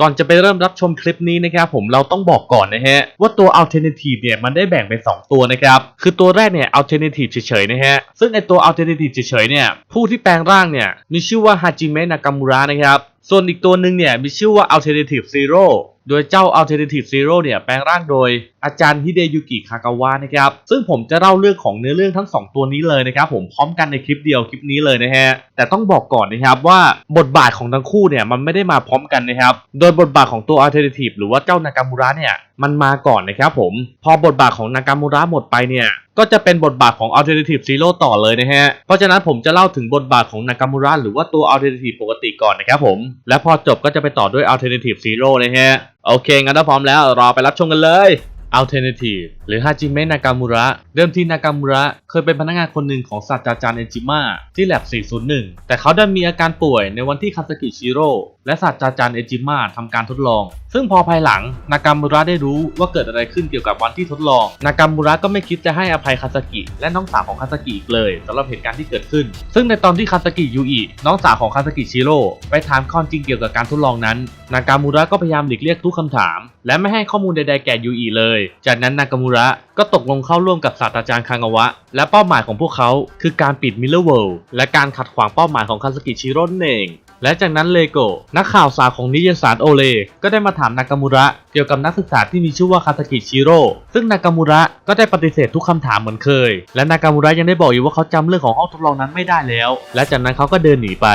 ก่อนจะไปเริ่มรับชมคลิปนี้นะครับผมเราต้องบอกก่อนนะฮะว่าตัว alternative เนี่ยมันได้แบ่งเป็น 2 ตัวนะครับคือตัวแรกเนี่ย alternative เฉยๆนะฮะซึ่งไอตัว alternative เฉยๆเนี่ยผู้ที่แปลงร่างเนี่ยมีชื่อว่าฮาจิเมะนากามูระนะครับ ส่วนอีกตัวหนึ่งเนี่ยมีชื่อว่า alternative zero โดยเจ้า alternative zero เนี่ยแปลงร่างโดยอาจารย์ฮิเดยุกิคากาวะนะครับ ซึ่งผมจะเล่าเรื่องของเนื้อเรื่องทั้ง 2 ตัวนี้เลยนะครับ ผมพร้อมกันในคลิปเดียวคลิปนี้เลยนะฮะ แต่ต้องบอกก่อนนะครับว่าบทบาทของทั้งคู่เนี่ยมันไม่ได้มาพร้อมกันนะครับ โดยบทบาทของตัว alternative หรือว่าเจ้านากามูระเนี่ยมันมาก่อนนะครับผม พอบทบาทของนากามูระหมดไปเนี่ย ก็จะเป็นบทบาทของ Alternative Zero ต่อเลยนะฮะ เพราะฉะนั้นผมจะเล่าถึงบทบาทของนากามูระหรือว่าตัว Alternative ปกติก่อนนะครับผม และพอจบก็จะไปต่อด้วย Alternative Zero นะฮะ โอเคงั้นถ้าพร้อมแล้วรอไปรับชมกันเลย Alternative หรือฮาจิเมะนากามูระ เดิมทีนากามูระเคยเป็นพนักงานคนหนึ่งของศาสตราจารย์เอนจิมะที่แลบ 401 แต่เขาได้มีอาการป่วยในวันที่คาสกิชิโร่และศาสตราจารย์เอนจิมะทำการทดลอง ซึ่งพอภายหลังนากามูระได้รู้ว่าเกิดอะไรขึ้นเกี่ยวกับวันที่ทดลอง นากามูระก็ไม่คิดจะให้อภัยคาสกิ และน้องสาวของคาสกิอีกเลยสำหรับเหตุการณ์ที่เกิดขึ้น ซึ่งในตอนที่คาสกิยูอิน้องสาวของคาสกิชิโร่ไปถามข้อจริงเกี่ยวกับการทดลองนั้น นากามูระก็พยายามหลีกเลี่ยงทุกคำถาม และไม่ให้ข้อมูลใดๆแก่ยูอิเลย จากนั้นนากามูระก็ตกลงเข้าร่วมกับศาสตราจารย์คางาวะ และเป้าหมายของพวกเขาคือการปิดมิลเลอร์เวิลด์และการขัดขวางเป้าหมายของคาสกิชิโร่นั่นเองและจากนั้นเลโกะนักข่าวสาวของนิยสารโอเล ก็ได้มาถามนากามูระเกี่ยวกับนักศึกษาที่มีชื่อว่าคาสกิชิโร่ซึ่งนากามูระก็ได้ปฏิเสธทุกคำถามเหมือนเคย และนากามูระยังได้บอกอยู่ว่าเขาจำเรื่องของห้องทดลองนั้นไม่ได้แล้ว และจากนั้นเขาก็เดินหนีไป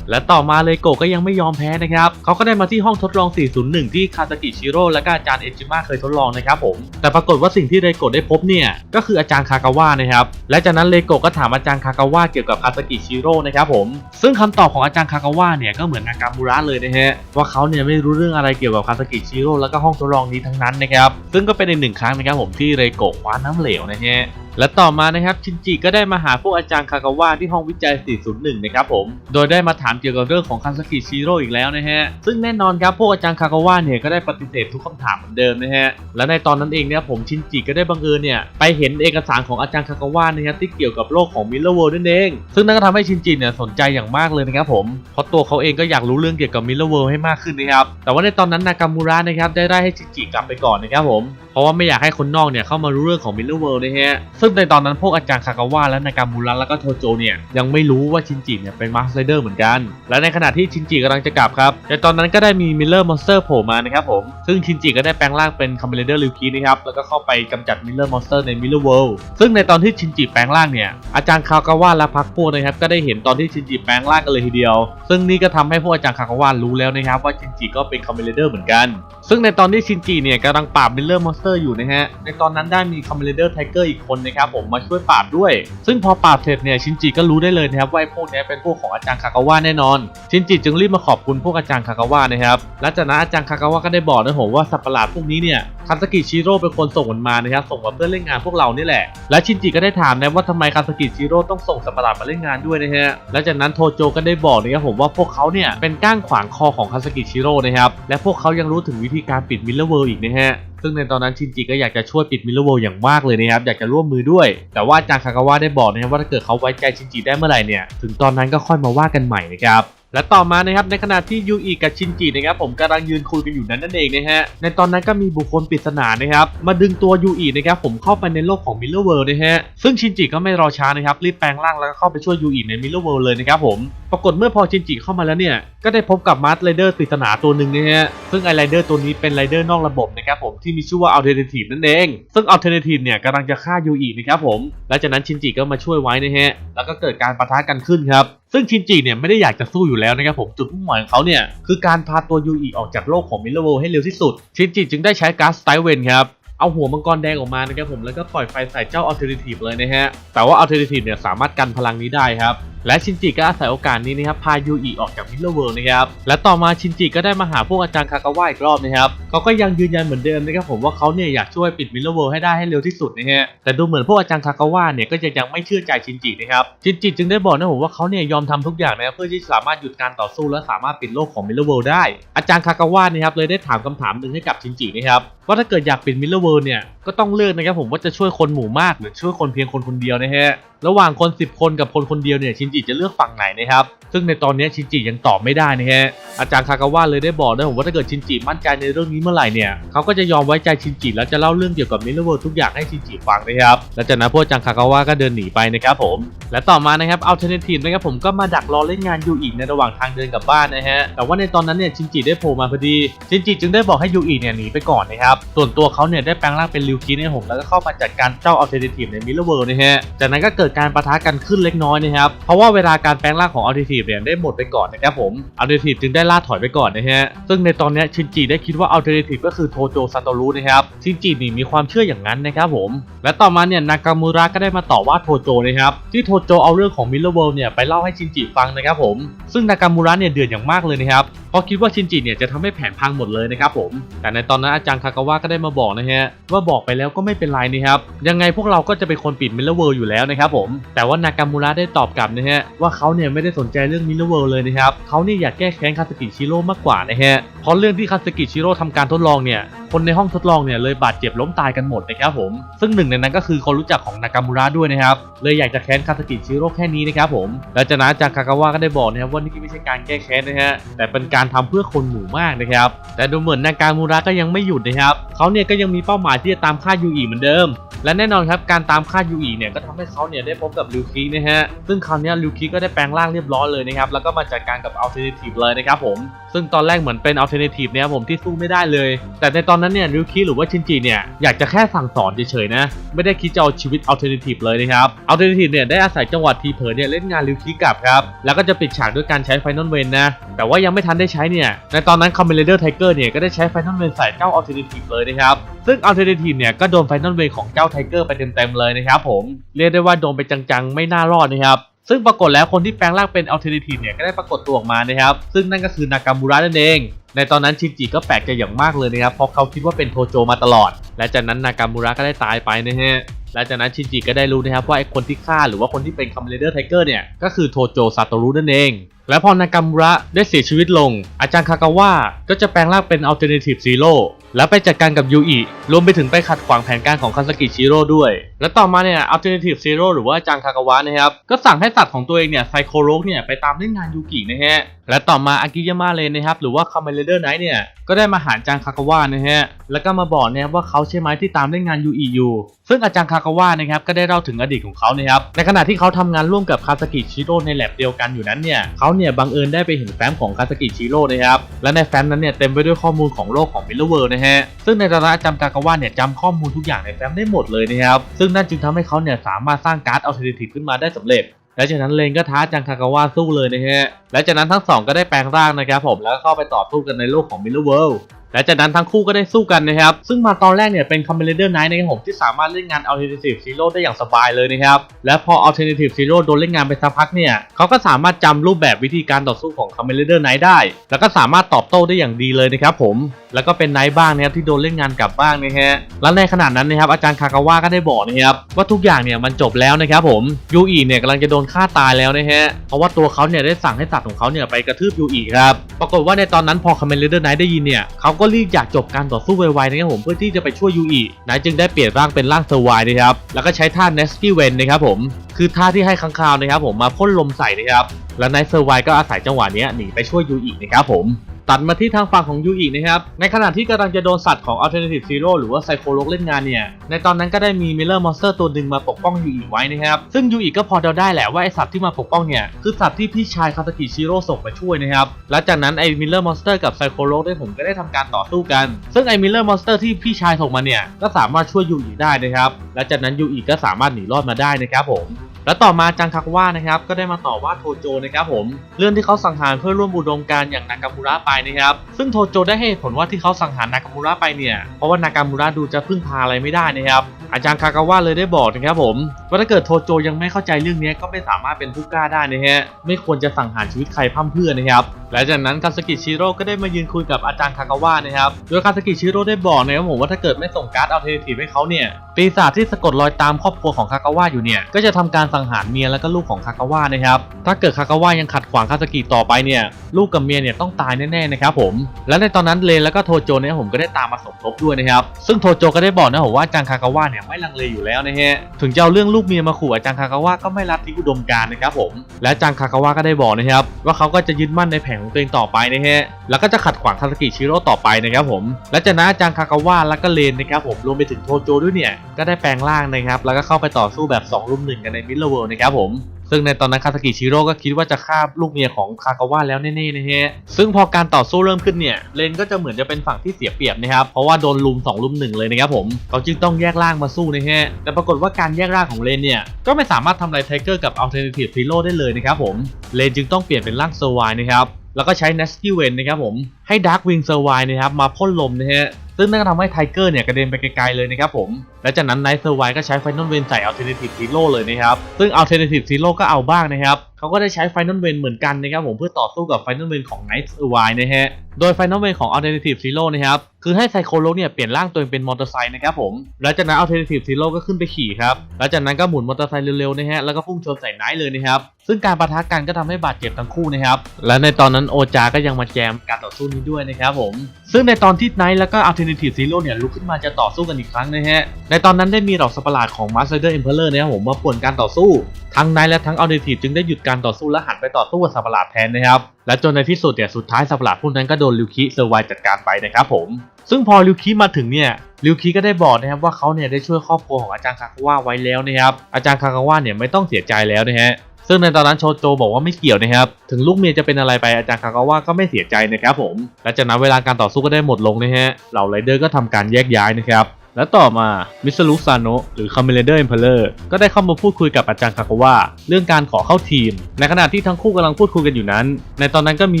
และต่อมาเลโกก็ยังไม่ยอมแพ้นะครับเขาก็ได้มาที่ห้องทดลอง 401 ที่คาซากิชิโร่และก็อาจารย์เอจิมะเคยทดลองนะครับผม แต่ปรากฏว่าสิ่งที่เลโกได้พบเนี่ย ก็คืออาจารย์คากาวะนะครับ และจากนั้นเลโกก็ถามอาจารย์คากาวะเกี่ยวกับคาซากิชิโร่นะครับผม ซึ่งคำตอบของอาจารย์คากาวะเนี่ยก็เหมือนนากามูระเลยนะฮะ ว่าเขาเนี่ยไม่รู้เรื่องอะไรเกี่ยวกับคาซากิชิโร่แล้วก็ห้องทดลองนี้ทั้งนั้นนะครับ ซึ่งก็เป็นอีกหนึ่งครั้งนะครับผมที่เลโกคว้าน้ำเหลวนะฮะ และต่อมานะครับชินจิก็ได้มาหาพวกอาจารย์คากาวะที่ห้องวิจัย 401 นะครับผม โดยได้มาถามเกี่ยวกับเรื่องของคาสกิชิโร่อีกแล้วนะฮะ ซึ่งแน่นอนครับพวกอาจารย์คากาวะเนี่ยก็ได้ปฏิเสธทุกคำถามเหมือนเดิมนะฮะ และในตอนนั้นเองเนี่ยผมชินจิก็ได้บังเอิญเนี่ยไปเห็นเอกสารของอาจารย์คากาวะนะครับที่เกี่ยวกับโลกของมิลเลอร์เวิลด์นั่นเอง ซึ่งนั่นก็ทำให้ชินจิเนี่ยสนใจอย่างมากเลยนะครับผม เพราะตัวเขาเองก็อยากรู้เรื่องเกี่ยวกับมิลเลอร์เวิลด์ให้มากขึ้นนะครับ แต่ว่าในตอนนั้นนากามูระนะครับได้ไล่ให้ชินจิกลับไปก่อนนะครับผม ราะว่าไม่อยากให้คนนอกเนี่ยเข้ามารู้เรื่องของมิลเลอร์เวิลด์นะฮะซึ่งในตอนนั้นพวกอาจารย์คากาวะและนากามูระแล้วก็โทโจเนี่ยยังไม่รู้ว่าชินจิเนี่ยเป็นมาสเตอร์เหมือนกัน และในขณะที่ชินจิกำลังจะกลับครับในตอนนั้นก็ได้มีมิลเลอร์มอนสเตอร์โผล่มานะครับผมซึ่งชินจิก็ได้แปลงร่างเป็นคอมเมนเดอร์ลิวคีนะครับแล้วก็เข้าไปกำจัดมิลเลอร์มอนสเตอร์ในมิลเลอร์เวิลด์ซึ่งในตอนที่ชินจิแปลงร่างเนี่ยอาจารย์คากาวะและพักพวกนะครับก็ได้เห็นตอนที่ชินจิแปลงร่างกันเลยทีเดียว ซึ่งนี่ก็ทำให้พวกอาจารย์คากาวะรู้แล้วนะครับว่าชินจิก็เป็นคอมเมนเดอร์เหมือนกัน ซึ่งในตอนที่ชินจิเนี่ยกำลังปราบมิลเลอร์มอนสเตอร์อยู่นะฮะ ในตอนนั้นได้มีคอมเมเดอร์ไทเกอร์อีกคนนะครับผมมาช่วยปราบด้วย ซึ่งพอปราบเสร็จเนี่ยชินจิก็รู้ได้เลยนะครับว่าพวกนี้เป็นพวกของอาจารย์คากาวะแน่นอน ชินจิจึงรีบมาขอบคุณพวกอาจารย์คากาวะนะครับและจากนั้นอาจารย์คากาวะก็ได้บอกนะผมว่าสัตว์ประหลาดพวกนี้เนี่ยคาสกิชิโร่เป็นคนส่งมันมานะครับส่งมาเพื่อเล่นงานพวกเรานี่แหละ และชินจิก็ได้ถามนะว่าทำไมคาสกิชิโร่ต้องส่งสัตว์ประหลาดมาเล่นงานด้วยนะฮะและจากนั้นโทโจก็ได้บอกนะครับผมว่าพวกเขาเนี่ยเป็นก้างขวางคอของคาสกิชิโร่นะครับและพวกเขายังรู้ถึงวิธีการปิดมิลเลอร์เวิลด์อีกนะฮะ ซึ่งในตอนนั้นชินจิก็อยากจะช่วยปิดมิลเลอร์เวิลอย่างมากเลยนะครับอยากจะร่วมมือด้วย แต่ว่าจางคากาวะได้บอกนะครับว่าถ้าเกิดเขาไว้ใจชินจิได้เมื่อไหร่เนี่ยถึงตอนนั้นก็ค่อยมาว่ากันใหม่นะครับและต่อมานะครับในขณะที่ยูอิกับชินจินะครับผมกำลังยืนคุยกันอยู่นั้นนั่นเองนะฮะในตอนนั้นก็มีบุคคลปริศนานะครับมาดึงตัวยูอินะครับผมเข้าไปในโลกของมิลเลอร์เวิลด์นะฮะซึ่งชินจิก็ไม่รอช้านะครับรีบแปลงร่างแล้วก็เข้าไปช่วยยูอิในมิลเลอร์เวิลด์เลยนะครับผมปรากฏเมื่อพอชินจิเข้ามาแล้วเนี่ยก็ได้พบกับมาร์สไรเดอร์ปริศนาตัวหนึ่งนะฮะซึ่งไอไรเดอร์ตัวนี้เป็นไรเดอร์นอกระบบนะครับผมที่มีชื่อว่า Alternative นั่นเองซึ่ง Alternative เนี่ยกำลังจะฆ่ายูอินะครับผมและจากนั้นชินจิก็มาช่วยไว้นะฮะแล้วก็เกิดการปะทะกันขึ้นครับ ซึ่งชินจิเนี่ยไม่ได้อยากจะสู้อยู่แล้วนะครับผมจุดมุ่งหมายของเขาเนี่ยคือการพาตัวยูอิออกจากโลกของมิลเลอร์เวลให้เร็วที่สุด ชินจิจึงได้ใช้ก๊าซสไตเวนครับเอาหัวมังกรแดงออกมานะครับผมแล้วก็ปล่อยไฟใส่เจ้าอัลเทอร์เนทีฟเลยนะฮะแต่ว่าอัลเทอร์เนทีฟเนี่ยสามารถกันพลังนี้ได้ครับ และชินจิก็อาศัยโอกาสนี้นะครับพายูอิออกจากมิลเลอร์เวิลด์นะครับและต่อมาชินจิก็ได้มาหาพวกอาจารย์คากาวะอีกรอบนะครับเขาก็ยังยืนยันเหมือนเดิมนะครับผมว่าเขาเนี่ยอยากช่วยปิดมิลเลอร์เวิลด์ให้ได้ให้เร็วที่สุดนะฮะแต่ดูเหมือนพวกอาจารย์คากาวะเนี่ยก็ยังยังไม่เชื่อใจชินจินะครับชินจิจึงได้บอกนะผมว่าเขาเนี่ยยอมทำทุกอย่างนะครับเพื่อที่จะสามารถหยุดการต่อสู้และสามารถปิดโลกของมิลเลอร์เวิลด์ได้ อาจารย์คากาวะนะครับเลยได้ถามคำถามหนึ่งให้กับชินจินะครับว่าถ้าเกิดอยากปิดมิลเลอร์เวิลด์เนี่ยก็ต้องเลือกนะครับผมว่าจะช่วยคนหมู่มากหรือช่วยคนเพียงคนคนเดียวนะฮะ ระหว่างคน 10 คนกับคนคนเดียวเนี่ยชินจิจะเลือกฝั่งไหนนะครับ ซึ่งในตอนนี้ชินจิยังตอบไม่ได้นะฮะ อาจารย์คากาวะเลยได้บอกนะผมว่าถ้าเกิดชินจิมั่นใจในเรื่องนี้เมื่อไหร่เนี่ยเขาก็จะยอมไว้ใจชินจิแล้วจะเล่าเรื่องเกี่ยวกับมิลเลอร์เวิลด์ทุกอย่างให้ชินจิฟังนะครับและจากนั้นพวกอาจารย์คากาวะก็เดินหนีไปนะครับผมและต่อมานะครับอัลเทอร์เนทีฟนะครับผมก็มาดักรอเล่นงานยูอิในระหว่างทางเดินกลับบ้านนะฮะแต่ว่าในตอนนั้นเนี่ยชินจิได้โผล่มาพอดีชินจิจึงได้บอกให้ยูอิเนี่ยหนีไปก่อนนะครับส่วนตัวเขาเนี่ยได้แปลงร่างเป็นริวคินผมแล้วก็เข้ามาจัดการเจ้าอัลเทอร์เนทีฟในมิลเลอร์เวิลด์นะฮะจากนั้นก็เกิดการปะทะกันขึ้นเล็กน้อยนะครับ เพราะว่าเวลาการแปลงร่างของอัลเทอร์เนทีฟเนี่ยได้หมดไปก่อนนะครับผมอัลเทอร์เนทีฟจึงได้ล่าถอยไปก่อนนะฮะ ซึ่งในตอนนี้ชินจิได้คิดว่าอัลเทอร์เนทีฟก็คือโทโจซาโตรุนะครับ ชินจินี่มีความเชื่ออย่างนั้นนะครับผม และต่อมาเนี่ยนากามูระก็ได้มาต่อว่าโทโจนะครับ ที่โทโจเอาเรื่องของมิลเลอร์เวิลด์เนี่ยไปเล่าให้ชินจิฟังนะครับผม ซึ่งนากามูระเนี่ยเดือดอย่างมากเลยนะครับเพราะคิดว่าชินจิเนี่ยจะทำให้แผนพังหมดเลยนะครับผม แต่ในตอนนั้นอาจารย์คากาวะก็ได้มาบอกนะฮะว่าบอกไปแล้วก็ไม่เป็นไรนะครับยังไงพวกเราก็จะเป็นคนปิดมิลเลอร์เวิลด์อยู่แล้วนะครับผม แต่ว่านากามูระได้ตอบกลับนะฮะว่าเขาเนี่ยไม่ได้สนใจเรื่องมิลเลอร์เวิลด์เลยนะครับเขาเนี่ยอยากแก้แค้นคาสกิชิโร่มากกว่านะฮะเพราะเรื่องที่คาสกิชิโร่ทำการทดลองเนี่ยคนในห้องทดลองเนี่ยเลยบาดเจ็บล้มตายกันหมดนะครับผม ซึ่งหนึ่งในนั้นก็คือคนรู้จักของนากามูระด้วยนะครับเลยอยากจะแค้นคาสกิชิโร่แค่นี้นะครับผมและจากนั้นอาจารย์คากาวะก็ได้บอกนะครับว่านี่ไม่ใช่การแก้แค้นนะฮะแต่เป็นการทำเพื่อคนหมู่มากนะครับแต่ดูเหมือนนากามูระก็ยังไม่หยุดนะครับเขาเนี่ยก็ยังมีเป้าหมายที่จะตามฆ่ายูอิเหมือนเดิม และแน่นอนครับการตามฆ่ายูอิเนี่ยก็ทำให้เขาเนี่ยได้พบกับลิวคินะฮะ ซึ่งคราวนี้ลิวคิก็ได้แปลงร่างเรียบร้อยเลยนะครับ แล้วก็มาจัดการกับอัลเทอร์เนทีฟเลยนะครับผม ซึ่งตอนแรกเหมือนเป็นอัลเทอร์เนทีฟเนี่ยผมที่สู้ไม่ได้เลย แต่ในตอนนั้นเนี่ยลิวคิหรือว่าชินจิเนี่ยอยากจะแค่สั่งสอนเฉยๆนะ ไม่ได้คิดจะเอาชีวิตอัลเทอร์เนทีฟเลยนะครับอัลเทอร์เนทีฟเนี่ยได้อาศัยจังหวะทีเผลอเนี่ยเล่นงานลิวคิกลับครับ แล้วก็จะปิดฉากด้วยการใช้ไฟนอลเวนนะ แต่ว่ายังไม่ทันได้ใช้เนี่ย ในตอนนั้นคอมเมนเดอร์ไทเกอร์เนี่ยก็ได้ใช้ไฟนอลเวนใส่เจ้าอัลเทอร์เนทีฟเลยนะครับ ซึ่งอัลเทอร์เนทีฟเนี่ยก็โดนไฟนอลเวของเจ้าไทเกอร์ไปเต็มๆเลยนะครับผม เรียกได้ว่าโดนไปจังๆ ไม่น่ารอดนะครับ ซึ่งปรากฏแล้วคนที่แปลงร่างเป็นอัลเทอร์เนทีฟเนี่ยก็ได้ปรากฏตัวออกมานะครับ ซึ่งนั่นก็คือนากามูระนั่นเอง ในตอนนั้นชินจิก็แปลกใจอย่างมากเลยนะครับ เพราะเขาคิดว่าเป็นโทโจมาตลอด และจากนั้นนากามูระก็ได้ตายไปนะฮะและจากนั้นชินจิก็ได้รู้นะครับว่าไอ้คนที่ฆ่าหรือว่าคนที่เป็นคัมเ a เดอร์ไทเกอร์เนี่ยก็คือโทโจซาโตรุนั่นเอง และพอนากามูระได้เสียชีวิตลง อาจารย์คากาวะก็จะแปลงร่างเป็น Alternative Zero แล้วไปจัดการกับยูอิรวมไปถึงไปขัดขวางแผนการของคาสกิชิโร่ด้วย และต่อมาเนี่ย Alternative Zero หรือว่าอาจารย์คากาวะนะครับ ก็สั่งให้สัตว์ของตัวเองเนี่ยไซโคโรกเนี่ยไปตามเล่นงานยูกินะฮะ และต่อมาอากิยาม่าเลนนะครับหรือว่าคา m เ n เดอร์ไนท์เนี่ยก็ได้มาหาอาจารย์คากาวะนะฮะ แล้วก็มาบอกนะครับว่าเขาใช่ไหมที่ตามเล่นงานยูอิอยู่ ซึ่งอาจารย์คากาวะนะครับก็ได้เล่าถึงอดีตของเขานะครับ ในขณะที่เขาทำงานร่วมกับคาสกิชิโร่ในแลบเดียวกันอยู่นั้นเนี่ยเขาเนี่ยบังเอิญได้ไปเห็นแฟ้มของคาสกิชิโร่นะครับและในแฟ้มนั้นเนี่ยเต็มไปด้วยข้อมูลของโลกของมิลเลอร์เวิร์นะฮะซึ่งในตอนนั้นอาจารากาวะเนี่ยจำข้อมูลทุกอย่างในแฟ้มได้หมดเลยนะครับซึ่งนั่นจึงทำให้เขาเนี่ยสามารถสร้างการ์ดอัลเทอร์เนทีฟขึ้นมาได้สำเร็จและจากนั้นเลนก็ท้าจังคากาวะสู้เลยนะฮะและจากนั้นทั้งสองก็ได้แปลงร่างนะครับผมแล้วก็เข้าไปต่อสู้กันในโลกของมิลเลอร์เวิลด์ และจากนั้นทั้งคู่ก็ได้สู้กันนะครับ ซึ่งมาตอนแรกเนี่ยเป็นคอมเมนเดอร์ไนท์นะครับผมที่สามารถเล่นงาน Alternative Zero ได้อย่างสบายเลยนะครับ และพอ Alternative Zero โดนเล่นงานไปสักพักเนี่ยเขาก็สามารถจำรูปแบบวิธีการต่อสู้ของคอมเมนเดอร์ไนท์ได้ แล้วก็สามารถตอบโต้ได้อย่างดีเลยนะครับผมแล้วก็เป็นไนท์บ้างนะครับที่โดนเล่นงานกลับบ้างนะฮะและในขณะนั้นนะครับอาจารย์คากาวะก็ได้บอกนะครับว่าทุกอย่างเนี่ยมันจบแล้วนะครับผมยูอีเนี่ยกำลังจะโดนฆ่าตายแล้วนะฮะเพราะว่าตัวเขาเนี่ยได้สั่งให้สัตว์ของเขาเนี่ยไปกระทืบยูอีครับปรากฏว่าในตอนนั้นพอคาเมนเดอร์ไนท์ได้ยินเนี่ยเขาก็็รีบอยากจบการต่อสู้ไวๆนะครับผมเพื่อที่จะไปช่วยยูอีนะจึงได้เปลี่ยนร่างเป็นร่างเซอร์ไวนะครับแล้วก็ใช้ท่าเนสกี้เวนนะครับผมคือท่าที่ให้ค้างคาวนะครับผมมาพ่นลมใส่นะครับและไนท์เซอร์ไวก็อาศัยจังหวะนี้หนีไปช่วยยูอีนะครับผม ตัดมาที่ทางฝั่งของยูอินะครับ ในขณะที่กำลังจะโดนสัตว์ของ Alternative Zero หรือว่าไซโคโลกเล่นงานเนี่ย ในตอนนั้นก็ได้มีมิลเลอร์มอนสเตอร์ตัวหนึ่งมาปกป้องยูอิไว้นะครับ ซึ่งยูอิก็พอเดาได้แหละว่าไอสัตว์ที่มาปกป้องเนี่ย คือสัตว์ที่พี่ชายคาสกิชิโร่ส่งมาช่วยนะครับและจากนั้นไอมิลเลอร์มอนสเตอร์กับไซโคโลกได้ผมก็ได้ทำการต่อสู้กัน ซึ่งไอมิลเลอร์มอนสเตอร์ที่พี่ชายส่งมาเนี่ย ก็สามารถช่วยยูอิได้นะครับ และจากนั้นยูอิก็สามารถหนีรอดมาได้นะครับผม และต่อมาจังคักว่านะครับก็ได้มาต่อว่าโทโจนะครับผมเรื่องที่เขาสังหารเพื่อร่วมบูดมการอย่างนากามูระไปนะครับซึ่งโทโจได้ให้ผลว่าที่เขาสังหารนากามูระไปเนี่ยเพราะว่านากามูระดูจะพึ่งพาอะไรไม่ได้นะครับ อาจารย์คากาวะเลยได้บอกนะครับผมว่าถ้าเกิดโทโจยังไม่เข้าใจเรื่องนี้ก็ไม่สามารถเป็นผู้กล้าได้นะฮะไม่ควรจะสังหารชีวิตใครพร่ำเพื่อนะครับและจากนั้นคาสกิชิโร่ก็ได้มายืนคุยกับอาจารย์คากาวะนะครับโดยคาสกิชิโร่ได้บอกนะครับผมว่าถ้าเกิดไม่ส่งการ์ดเอัลเทอร์เนทีให้เขาเนี่ยปีศาจที่สะกดรอยตามครอบครัวของคากาวะอยู่เนี่ยก็จะทำการสังหารเมียแล้วก็ลูกของคากาวะนะครับถ้าเกิดคากาวะยังขัดขวางคาสกิต่อไปเนี่ยลูกกับเมียเนี่ยต้องตายแน่ๆนะครับผมและในตอนนั้นเลนแล้วก็โทโจเนี่ยผมก็ได้ตามมาสมทบด้วยนะครับซึ่งโทโจก็ได้บอกนะผมว่าอาจารย์คากาวะเนี่ยไม่ลังเลอยู่แล้วนะฮะถึงจะเอาเรื่องลูกเมียมาขู่อาจารย์คากาวะก็ไม่รับทิ้งอุดมการนะครับผมและอาจารย์คากาวะก็ได้บอกนะครับว่าเขาก็จะยึดมั่นในแผนของตัวเองต่อไปนะฮะแล้วก็จะขัดขวางคาสกิชิโร่ต่อไปนะครับผมและจากนั้นอาจารย์คากาวะแล้วก็เลนนะครับผมรวมไปถึงโทโจด้วยเนี่ยก็ได้แปลงร่างนะครับแล้วก็เข้าไปต่อสู้แบบ2รุ่มหนึ่งกันในมิลเลเวิลด์นะครับผม ซึ่งในตอนนั้นคาสกิชิโร่ก็คิดว่าจะฆ่าลูกเมียของคากาวะแล้วแน่ๆนะฮะ ซึ่งพอการต่อสู้เริ่มขึ้นเนี่ยเลนก็จะเหมือนจะเป็นฝั่งที่เสียเปรียบนะครับ เพราะว่าโดนลุม2ลุมหนึ่งเลยนะครับผม เขาจึงต้องแยกร่างมาสู้นะฮะ แต่ปรากฏว่าการแยกร่างของเลนเนี่ยก็ไม่สามารถทำลายไทเกอร์กับ Alternative Hero ได้เลยนะครับผม เลนจึงต้องเปลี่ยนเป็นร่างเซอร์ไวนะครับ แล้วก็ใช้ Nasty w e n นะครับผม ให้ Dark Wing เซอร์ไวนะครับมาพ่นลมนะฮะ ซึ่งนั่นก็ทำให้ไทเกอร์เนี่ยกระเด็นไปไกลๆเลยนะครับผม และจากนั้นไนท์เซอร์ไวก็ใช้ไฟนอลเวนใส่อัลเทอร์เนทีฟซีโร่เลยนะครับ ซึ่งอัลเทอร์เนทีฟซีโร่ก็เอาบ้างนะครับเขาก็ได้ใช้ไฟนอลเวนเหมือนกันนะครับผมเพื่อต่อสู้กับไฟนอลเวนของไนท์เซอร์ไวนะฮะ โดยไฟนอลเวนของ Alternative Zero นะครับ คือให้ไซโคโลเนี่ยเปลี่ยนร่างตัวเองเป็นมอเตอร์ไซค์นะครับผมและจากนั้น Alternative Zero ก็ขึ้นไปขี่ครับและจากนั้นก็หมุนมอเตอร์ไซค์เร็วๆนะฮะแล้วก็พุ่งชนใส่ไนท์เลยนะครับซึ่งการปะทะกันก็ทำให้บาดเจ็บทั้งคู่นะครับและในตอนนั้นโอจาก็ยังมาแจมการต่อสู้นี้ด้วยนะครับผมซึ่งในตอนที่ไนท์แล้วก็ Alternative Zero เนี่ยลุกขึ้นมาจะต่อสู้กันอีกครั้งนะฮะในตอนนั้นได้มีดอกสัตว์ประหลาดของ Master Emperor นะครับผมมาป่วนการต่อสู้ทั้งไนท์และทั้ง Alternative จึงได้หยุดการต่อสู้และหันไปต่อสู้กับสัตว์ประหลาดแทนนะครับ และจนในที่สุดเนี่ยสุดท้ายสัตว์ประหลาดพวกนั้นก็โดนลิวคิเซอร์ไวจัดการไปนะครับผม ซึ่งพอลิวคิมาถึงเนี่ยลิวคิก็ได้บอกนะครับว่าเขาเนี่ยได้ช่วยครอบครัวของอาจารย์คาคาวะไว้แล้วนะครับ อาจารย์คาคาวะเนี่ยไม่ต้องเสียใจแล้วนะฮะซึ่งในตอนนั้นโชโจบอกว่าไม่เกี่ยวนะครับ ถึงลูกเมียจะเป็นอะไรไปอาจารย์คากาวะก็ไม่เสียใจนะครับผม และจากนั้นเวลาการต่อสู้ก็ได้หมดลงนะฮะ เหล่าไรเดอร์ก็ทำการแยกย้ายนะครับ และต่อมามิสลุซานโนะหรือคาเมเลเดอร์เอ็มเพลเลอร์ก็ได้เข้ามาพูดคุยกับอาจารย์คาโกวะเรื่องการขอเข้าทีม ในขณะที่ทั้งคู่กำลังพูดคุยกันอยู่นั้น ในตอนนั้นก็มี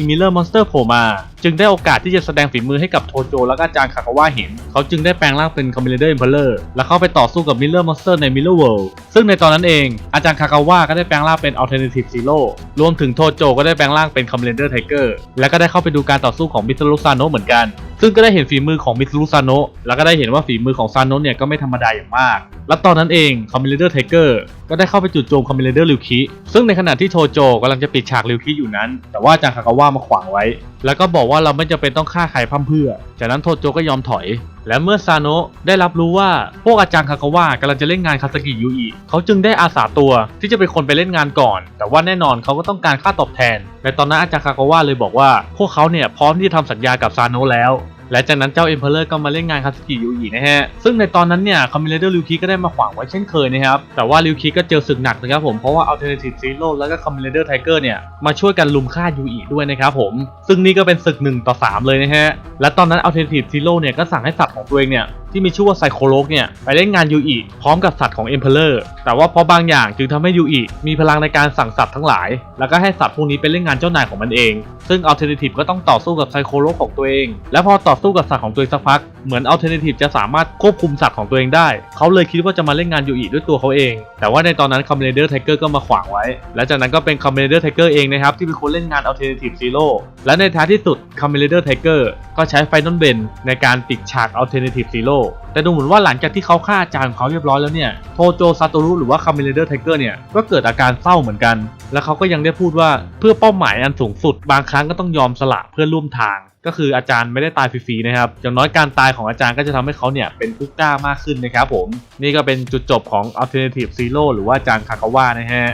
มิลเลอร์มอนสเตอร์โผล่มาจึงได้โอกาสที่จะแสดงฝีมือให้กับโทโจและก็อาจารย์คากาวะเห็น เขาจึงได้แปลงร่างเป็นคาเมเลเดอร์อ็มเพลเลอร์และเข้าไปต่อสู้กับมิลเลอร์มอนสเตอร์ในมิลเลอร์เวิลด์ซึ่งในตอนนั้นเองอาจารย์คากาวะก็ได้แปลงร่างเป็น Alternative Zero รวมถึงโทโจก็ได้แปลงร่างเป็นคาเมเลเดอร์ไทเกอร์และก็ได้เข้าไปดูการต่อสู้ของมิสลุซานโนะเหมือนกัน ซึ่งก็ได้เห็นฝีมือของมิสลุซานโนะแล้วก็ได้เห็นว่าฝีมือของซานโนะเนี่ยก็ไม่ธรรมดาอย่างมาก และตอนนั้นเองคอมมิเลเดอร์ไทเกอร์ก็ได้เข้าไปจุดโจมคอมมิเลเดอร์ริวคิซึ่งในขณะที่โทโจกำลังจะปิดฉากริวคิอยู่นั้น แต่ว่าอาจารย์คากาวะมาขวางไว้ แล้วก็บอกว่าเราไม่จำเป็นต้องฆ่าใครพร่ำเพื่อ จากนั้นโทโจก็ยอมถอย และเมื่อซาโนะได้รับรู้ว่าพวกอาจารย์คากาวะกำลังจะเล่นงานคาสกิยูอิเขาจึงได้อาสาตัวที่จะเป็นคนไปเล่นงานก่อน แต่ว่าแน่นอนเขาก็ต้องการค่าตอบแทนในตอนนั้นอาจารย์คากาวะเลยบอกว่า พวกเขาเนี่ยพร้อมที่จะทำสัญญากับซาโนะแล้ว และจากนั้นเจ้าเอ็มเพลเลอร์ก็มาเล่นงานคาสกิยูอีนะฮะ ซึ่งในตอนนั้นเนี่ยคอมมิเลเดอร์ลิวคิก็ได้มาขวางไว้เช่นเคยนะครับ แต่ว่าลิวคิก็เจอศึกหนักนะครับผม เพราะว่าอัลเทอร์เนทีฟซีโร่แล้วก็คอมมิเลเดอร์ไทเกอร์เนี่ย มาช่วยกันลุมฆ่ายูอีด้วยนะครับผม ซึ่งนี่ก็เป็นศึกหนึ่งต่อ3เลยนะฮะ และตอนนั้นอัลเทอร์เนทีฟซีโร่เนี่ยก็สั่งให้สัตว์ของตัวเองเนี่ย ที่มีชื่อว่าไซโคโลกเนี่ยไปเล่นงานยูอิพร้อมกับสัตว์ของเอ็มเพลเลอร์แต่ว่าเพราะบางอย่างจึงทำให้ยูอิมีพลังในการสั่งสัตว์ทั้งหลาย แล้วก็ให้สัตว์พวกนี้ไปเล่นงานเจ้านายของมันเอง ซึ่ง Alternative ก็ต้องต่อสู้กับไซโคโลกของตัวเอง และพอต่อสู้กับสัตว์ของตัวเองสักพักเหมือน Alternative จะสามารถควบคุมสัตว์ของตัวเองได้ เขาเลยคิดว่าจะมาเล่นงานยูอิด้วยตัวเขาเอง แต่ว่าในตอนนั้น Commander Tiger ก็มาขวางไว้ และจากนั้นก็เป็น Commander Tiger เองนะครับที่เป็นคนเล่นงาน Alternative Zero และในท้ายที่สุด Commander Tiger ก็ใช้ Final Ben ในการปิดฉาก Alternative Zero แต่ดูเหมือนว่าหลังจากที่เขาฆ่าอาจารย์ของเขาเรียบร้อยแล้วเนี่ยโทโจซาโตรุหรือว่า Commander Tiger เนี่ยก็เกิดอาการเศร้าเหมือนกัน และเขาก็ยังได้พูดว่าเพื่อเป้าหมายอันสูงสุด บางครั้งก็ต้องยอมสละเพื่อร่วมทาง ก็คืออาจารย์ไม่ได้ตายฟรีๆนะครับอย่างน้อยการตายของอาจารย์ก็จะทำให้เขาเนี่ยเป็นผู้กล้ามากขึ้นนะครับผมนี่ก็เป็นจุดจบของ Alternative Zero หรือว่าอาจารย์คากาวะนะฮะ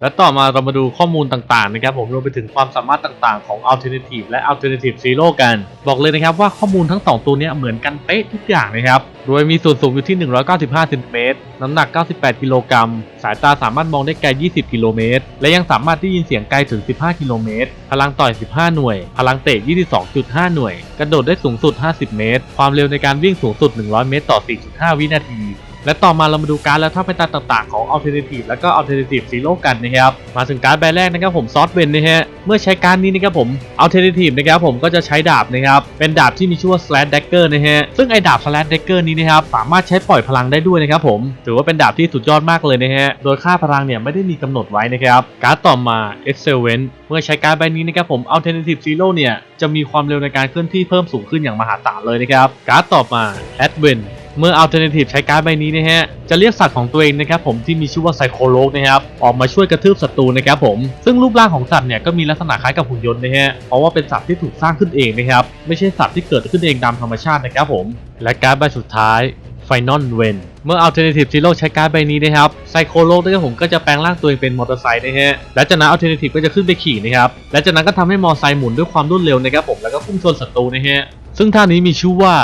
และต่อมาเรามาดูข้อมูลต่างๆนะครับผมรวมไปถึงความสามารถต่างๆของ Alternative และ Alternative Zero กัน บอกเลยนะครับว่าข้อมูลทั้ง 2 ตัวนี้เหมือนกันเป๊ะทุกอย่างนะครับ โดยมีส่วนสูงอยู่ที่ 195เซนติเมตร น้ำหนัก 98 กิโลกรัม สายตาสามารถมองได้ไกล 20 กิโลเมตร และยังสามารถได้ยินเสียงไกลถึง 15 กิโลเมตร พลังต่อย 15 หน่วย พลังเตะ 22.5 หน่วย กระโดดได้สูงสุด 50 เมตร ความเร็วในการวิ่งสูงสุด 100 เมตร ต่อ 4.5 วินาที และต่อมาเรามาดูการดและท่าไปตาต่างๆของ Alternative และก็ Alternative Zero กันนะครับ มาถึงการดใบแรกนะครับผมซอสเวนนะฮะ เมื่อใช้การดนี้นะครับผม Alternative นะครับผมก็จะใช้ดาบนะครับ เป็นดาบที่มีชื่อว่า Slash Dagger นะฮะ ซึ่งไอ้ดาบ Slash Dagger นี้นะครับสามารถใช้ปล่อยพลังได้ด้วยนะครับผม ถือว่าเป็นดาบที่สุดยอดมากเลยนะฮะ โดยค่าพลังเนี่ยไม่ได้มีกำหนดไว้นะครับ การ์ดต่อมา Excellent เมื่อใช้การดใบนี้นะครับผม Alternative Zero เนี่ยจะมีความเร็วในการเคลื่อนที่เพิ่มสูงขึ้นอย่างมหาศาลเลยนะครับการ์ดต่อมา Advent เมื่อ Alternative ใช้การ์ดใบนี้นะฮะ จะเรียกสัตว์ของตัวเองนะครับผมที่มีชื่อว่าไซโคโลกนะครับออกมาช่วยกระทืบศัตรูนะครับผมซึ่งรูปร่างของสัตว์เนี่ยก็มีลักษณะคล้ายกับหุ่นยนต์นะฮะเพราะว่าเป็นสัตว์ที่ถูกสร้างขึ้นเองนะครับไม่ใช่สัตว์ที่เกิดขึ้นเองตามธรรมชาตินะครับผมและการ์ดใบสุดท้าย Final Wen เมื่อ Alternative Zero ใช้การ์ดใบนี้นะครับไซโคโลกนะครับผมก็จะแปลงร่างตัวเองเป็นมอเตอร์ไซค์นะฮะและจากนั้น Alternative ก็จะขึ้นไปขี่นะครับและจากนั้นก็ทำให้มอเตอร์ไซค์หมุนด้วยความรวดเร็วนะครับผมแล้วก็พุ่งชนศัตรูนะฮะซึ่งท่านี้มีชื่อว่า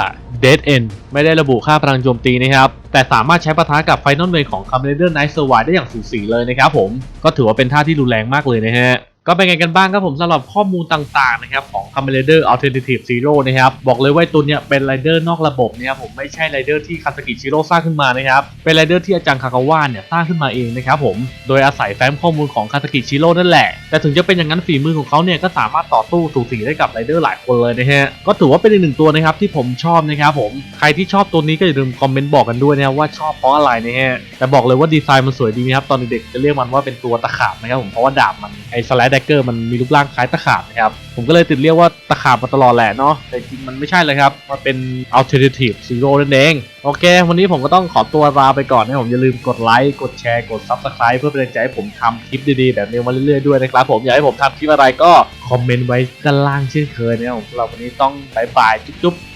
Dead End ไม่ได้ระบุค่าพลังโจมตีนะครับ แต่สามารถใช้ปะทะกับ Final Wen ของ Kamen Rider Night Survive ได้อย่างสูสีเลยนะครับผม ก็ถือว่าเป็นท่าที่รุนแรงมากเลยนะฮะ ก็เป็นไงกันบ้างครับผมสำหรับข้อมูลต่างๆนะครับของ Kamen Rider Alternative Zero นะครับบอกเลยว่าตัวเนี้ยเป็นไรเดอร์นอกระบบนะครับผมไม่ใช่ไรเดอร์ที่คาสกิชิโร่สร้างขึ้นมานะครับเป็นไรเดอร์ที่อาจารย์คากาวะเนี่ยสร้างขึ้นมาเองนะครับผมโดยอาศัยแฟ้มข้อมูลของคาสกิชิโร่นั่นแหละ แต่ถึงจะเป็นอย่างนั้นฝีมือของเขาเนี่ยก็สามารถต่อสู้สูสีได้กับไรเดอร์หลายคนเลยนะฮะก็ถือว่าเป็นอีกหนึ่งตัวนะครับที่ผมชอบนะครับผมใครที่ชอบตัวนี้ก็อย่าลืมคอมเมนต์บอกกันด้วยนะว่าชอบเพราะอะไรนะฮะแต่บอกเลยว่าดีไซน์มันสวยดีนะครับตอนเด็กๆจะเรียกมันว่าเป็นตัวตะขาบนะครับผมเพราะว่าดาบมันไอ้สไลดแดกเกอร์มันมีรูปร่างคล้ายตะขาบนะครับ ผมก็เลยติดเรียกว่าตะขาบมาตลอดแหละเนาะแต่จริงมันไม่ใช่เลยครับ มันเป็น alternative zero นั่นเอง โอเค วันนี้ผมก็ต้องขอตัวลาไปก่อนนะผมอย่าลืมกดไลค์กดแชร์กด subscribe เพื่อเป็นกำลังใจให้ผมทำคลิปดีๆ แบบนี้มาเรื่อยๆด้วยนะครับผมอยากให้ผมทำคลิปอะไรก็คอมเมนต์ไว้ด้านล่างเช่นเคยนะครับผมสำหรับวันนี้ต้องบายบายจุ๊บๆ